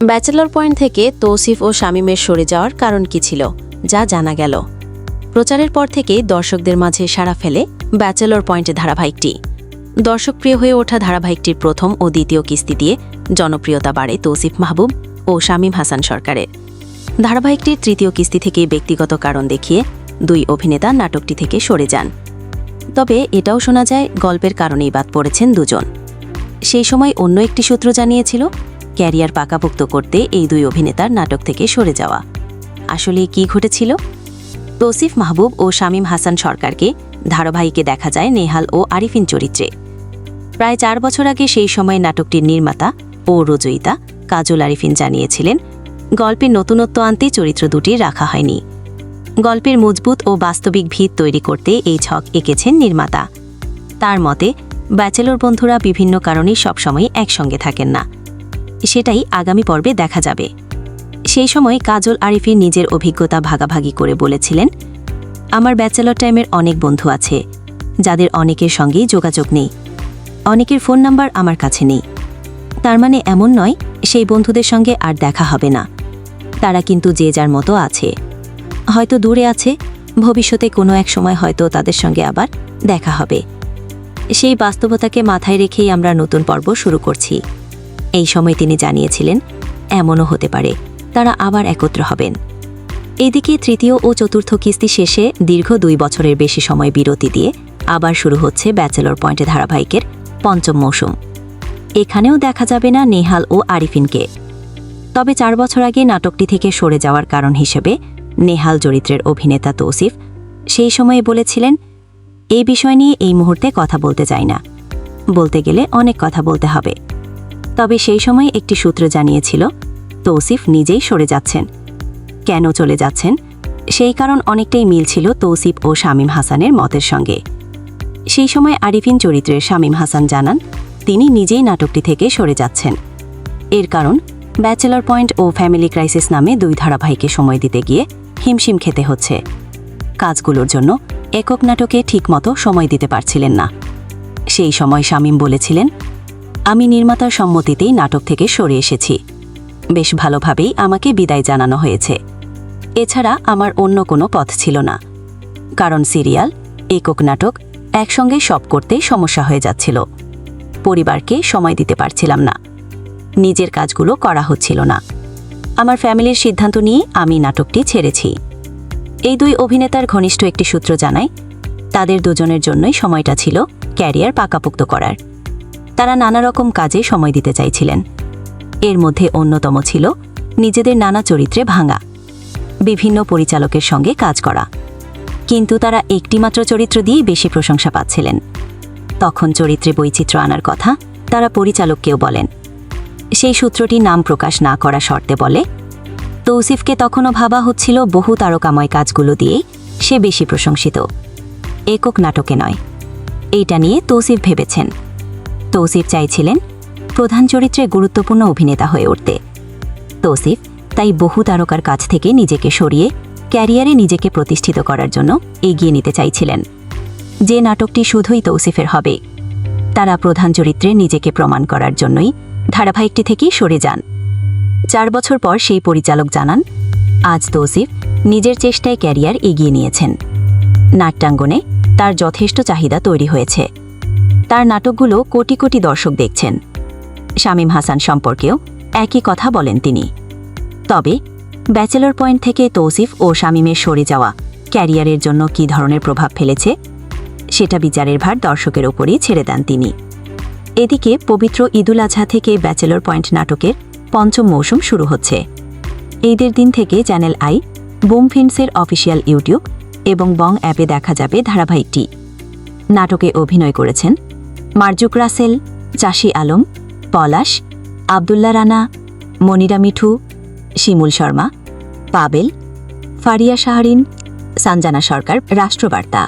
Bachelor point থেকে তৌসিফ ও শামীমের সরে যাওয়ার কারণ কি ছিল, যা জানা গেল। প্রচারের পর থেকে দর্শকদের মাঝে সাড়া ফেলে ব্যাচেলর পয়েন্টে ধারাবাহিকটি। দর্শকপ্রিয় হয়ে ওঠা ধারাবাহিকটির প্রথম ও দ্বিতীয় কিস্তি দিয়ে জনপ্রিয়তা বাড়ে তৌসিফ মাহবুব ও শামীম হাসান সরকারের। ধারাবাহিকটির তৃতীয় কিস্তি থেকে ব্যক্তিগত কারণ দেখিয়ে দুই অভিনেতা নাটকটি থেকে সরে যান। তবে এটাও শোনা যায় গল্পের কারণেই বাদ পড়েছেন দুজন। সেই সময় অন্য একটি সূত্র জানিয়েছিল ক্যারিয়ার পাকাপোক্ত করতে এই দুই অভিনেতার নাটক থেকে সরে যাওয়া। আসলে কি ঘটেছিল? তৌসিফ মাহবুব ও শামীম হাসান সরকারকে ধারাবাহিকে দেখা যায় নেহাল ও আরিফিন চরিত্রে। প্রায় চার বছর আগে সেই সময় নাটকটির নির্মাতা ও রচয়িতা কাজল আরিফিন জানিয়েছিলেন, গল্পের নতুনত্ব আনতে চরিত্র দুটি রাখা হয়নি। গল্পের মজবুত ও বাস্তবিক ভিত তৈরি করতে এই ছক এঁকেছেন নির্মাতা। তার মতে, ব্যাচেলর বন্ধুরা বিভিন্ন কারণে সবসময় একসঙ্গে থাকেন না। সেটাই আগামী পর্বে দেখা যাবে। সেই সময় কাজল আরিফি নিজের অভিজ্ঞতা ভাগাভাগি করে বলেছিলেন, আমার ব্যাচেলর টাইমের অনেক বন্ধু আছে, যাদের অনেকের সঙ্গেই যোগাযোগ নেই। অনেকের ফোন নাম্বার আমার কাছে নেই। তার মানে এমন নয়, সেই বন্ধুদের সঙ্গে আর দেখা হবে না। তারা কিন্তু যে যার মতো আছে। হয়তো দূরে আছে, ভবিষ্যতে কোনো এক সময় হয়তো তাদের সঙ্গে আবার দেখা হবে। সেই বাস্তবতাকে মাথায় রেখেই আমরা নতুন পর্ব শুরু করছি। এই সময় তিনি জানিয়েছিলেন, এমনও হতে পারে, তারা আবার একত্র হবেন। এদিকে তৃতীয় ও চতুর্থ কিস্তি শেষে দীর্ঘ দুই বছরের বেশি সময় বিরতি দিয়ে আবার শুরু হচ্ছে ব্যাচেলর পয়েন্টে ধারাবাহিকের পঞ্চম মৌসুম। এখানেও দেখা যাবে না নেহাল ও আরিফিনকে। তবে চার বছর আগে নাটকটি থেকে সরে যাওয়ার কারণ হিসেবে নেহাল চরিত্রের অভিনেতা তৌসিফ সেই সময়ে বলেছিলেন এই বিষয় নিয়ে এই মুহূর্তে কথা বলতে চাই না। বলতে গেলে অনেক কথা বলতে হবে। তবে সেই সময় একটি সূত্র জানিয়েছিল, তৌসিফ নিজেই সরে যাচ্ছেন। কেন চলে যাচ্ছেন? সেই কারণ অনেকটাই মিল ছিল তৌসিফ ও শামীম হাসানের মতের সঙ্গে। সেই সময় আরিফিন চরিত্রের শামীম হাসান জানান, তিনি নিজেই নাটকটি থেকে সরে যাচ্ছেন। এর কারণ, ব্যাচেলর পয়েন্ট ও ফ্যামিলি ক্রাইসিস নামে দুই ধারাবাহিকে সময় দিতে গিয়ে হিমশিম খেতে হচ্ছে। কাজগুলোর জন্য একক নাটকে ঠিকমতো সময় দিতে পারছিলেন না। সেই সময় শামীম বলেছিলেন আমি নির্মাতার সম্মতিতেই নাটক থেকে সরে এসেছি। বেশ ভালোভাবেই আমাকে বিদায় জানানো হয়েছে। এছাড়া আমার অন্য কোনো পথ ছিল না। কারণ সিরিয়াল, একক নাটক, একসঙ্গে সব করতে সমস্যা হয়ে যাচ্ছিল। পরিবারকে সময় দিতে পারছিলাম না। নিজের কাজগুলো করা হচ্ছিল না। আমার ফ্যামিলির সিদ্ধান্ত নিয়ে আমি নাটকটি ছেড়েছি। এই দুই অভিনেতার ঘনিষ্ঠ একটি সূত্র জানায়, তাদের দুজনের জন্যই সময়টা ছিল ক্যারিয়ার পাকাপোক্ত করার। তারা নানা রকম কাজে সময় দিতে চাইছিলেন। এর মধ্যে অন্যতম ছিল নিজেদের নানা চরিত্রে ভাঙা, বিভিন্ন পরিচালকের সঙ্গে কাজ করা। কিন্তু তারা একটিমাত্র চরিত্র দিয়েই বেশি প্রশংসা পাচ্ছিলেন। তখন চরিত্রে বৈচিত্র্য আনার কথা তারা পরিচালককেও বলেন। সেই সূত্রটি নাম প্রকাশ না করা শর্তে বলে, তৌসিফকে তখনও ভাবা হচ্ছিল বহু তারকাময় কাজগুলো দিয়েই সে বেশি প্রশংসিত। একক নাটকে নয়। এইটা নিয়ে তৌসিফ ভেবেছেন। তৌসিফ চাইছিলেন প্রধান চরিত্রে গুরুত্বপূর্ণ অভিনেতা হয়ে উঠতে। তৌসিফ তাই বহু তারকার কাছ থেকে নিজেকে সরিয়ে ক্যারিয়ারে নিজেকে প্রতিষ্ঠিত করার জন্য এগিয়ে নিতে চাইছিলেন। যে নাটকটি শুধুই তৌসিফের হবে, তারা প্রধান চরিত্রে নিজেকে প্রমাণ করার জন্যই ধারাবাহিকটি থেকেই সরে যান। চার বছর পর সেই পরিচালক জানান, আজ তৌসিফ নিজের চেষ্টায় ক্যারিয়ার এগিয়ে নিয়েছেন। নাট্যাঙ্গনে তার যথেষ্ট চাহিদা তৈরি হয়েছে। তার নাটকগুলো কোটি কোটি দর্শক দেখছেন। শামীম হাসান সম্পর্কেও একই কথা বলেন তিনি। তবে, ব্যাচেলর পয়েন্ট থেকে তৌসিফ ও শামীমের সরে যাওয়া ক্যারিয়ারের জন্য কী ধরনের প্রভাব ফেলেছে, সেটা বিচারের ভার দর্শকের ওপরই ছেড়ে দেন তিনি। এদিকে, পবিত্র ঈদুল আজহা থেকে ব্যাচেলর পয়েন্ট নাটকের পঞ্চম মৌসুম শুরু হচ্ছে। ঈদের দিন থেকে চ্যানেল আই, বুম ফিল্মসের অফিসিয়াল ইউটিউব এবং বং অ্যাপে দেখা যাবে ধারাবাহিকটি। নাটকে অভিনয় করেছেন মার্জুক রাসেল, চাষি আলম, পলাশ, আবদুল্লা রানা, মনিরা মিঠু, শিমুল শর্মা, পাবেল, ফারিয়া শাহরিন, সানজানা সরকার, রাষ্ট্রবার্তা।